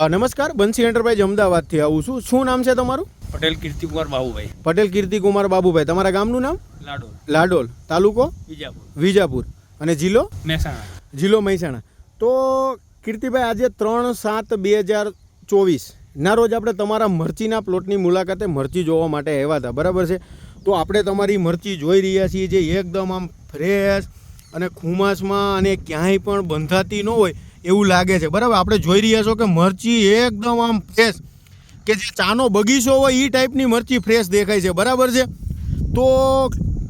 નમસ્કાર બંસી એન્ટરપ્રાઇઝ અમદાવાદથી આવું છું. શું નામ છે તમારું? પટેલ કીર્તિકુમાર બાબુભાઈ. પટેલ કીર્તિકુમાર બાબુભાઈ. તમારા ગામનું નામ? લાડોલ. લાડોલ. તાલુકો? વિજાપુર. વિજાપુર. અને જિલ્લો? મહેસાણા. જિલ્લો મહેસાણા. તો કીર્તિભાઈ આજે ત્રણ સાત બે હજાર ચોવીસ. ના રોજ આપણે તમારા મરચીના પ્લોટની મુલાકાતે મરચી જોવા માટે આવ્યા હતા. બરાબર છે? તો આપણે તમારી મરચી જોઈ રહ્યા છીએ જે એકદમ આમ ફ્રેશ અને ખુમાસમાં અને ક્યાંય પણ બંધાતી ન હોય. એવું લાગે છે. બરાબર? આપણે જોઈ રહ્યા છો કે મરચી એકદમ આમ ફ્રેશ કે જે ચાનો બગીચો હોય એ ટાઈપની મરચી ફ્રેશ દેખાય છે. બરાબર છે? તો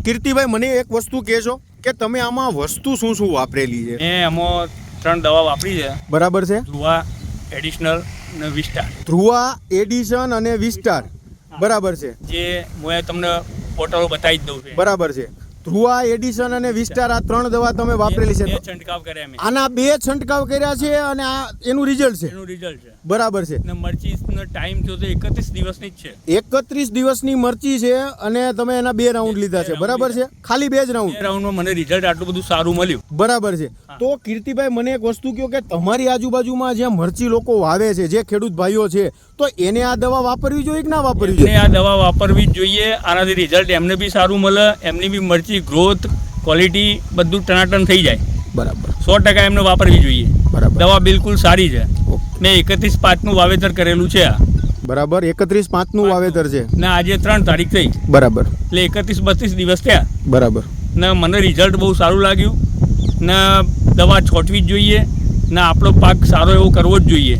કીર્તિભાઈ મને એક વસ્તુ કહેશો કે તમે આમાં વસ્તુ શું શું વાપરેલી છે? મેં એમાં ત્રણ દવા વાપરી છે. બરાબર છે? ધ્રુવા એડિશનલ અને વિસ્ટાર ધ્રુવા એડિશન અને વિસ્ટાર બરાબર છે? જે હું તમને બોટલો બતાવી જ દઉં છું. બરાબર છે. ધ્રુવા એડિશન અને વિસ્ટાર આ ત્રણ દવા તમે વાપરેલી છે. છંટકાવ કર્યા મેં. આના બે છંટકાવ કર્યા છે અને આ એનું રિઝલ્ટ છે. એનું રિઝલ્ટ છે. બરાબર છે. ને મરચીનો ટાઈમ થયો તો એકત્રીસ દિવસની જ છે. એકત્રીસ દિવસની મરચી છે અને તમે એના બે રાઉન્ડ લીધા છે. બરાબર છે? ખાલી બે જ બે રાઉન્ડ રાઉન્ડમાં મને રિઝલ્ટ આટલું બધું સારું મળ્યું. બરાબર છે. તો કીર્તિભાઈ મને એક વસ્તુ કહો કે તમારી આજુબાજુમાં જે મરચી લોકો વાવે છે જે ખેડૂત ભાઈઓ છે તો એને આ દવા વાપરવી જોઈએ કે ના વાપરવી જોઈએ? આ દવા વાપરવી જ જોઈએ. આનાથી રિઝલ્ટ એમને બી સારું મળે એમની બી મરચી ગ્રોથ ક્વોલિટી બધું ટનાટન થઈ જાય. બરાબર. સો ટકા એમને વાપરવી જોઈએ. બરાબર. દવા બિલકુલ સારી છે. મેં એકત્રીસ પાંચનું વાવેતર કરેલું છે આ. બરાબર. એકત્રીસ પાંચનું વાવેતર છે. ને આજે ત્રણ તારીખ થઈ. બરાબર. એટલે એકત્રીસ બત્રીસ દિવસ થયા. બરાબર. ને મને રિઝલ્ટ બહુ સારું લાગ્યું. ને દવા છોટવી જ જોઈએ ને આપણો પાક સારો એવો કરવો જ જોઈએ.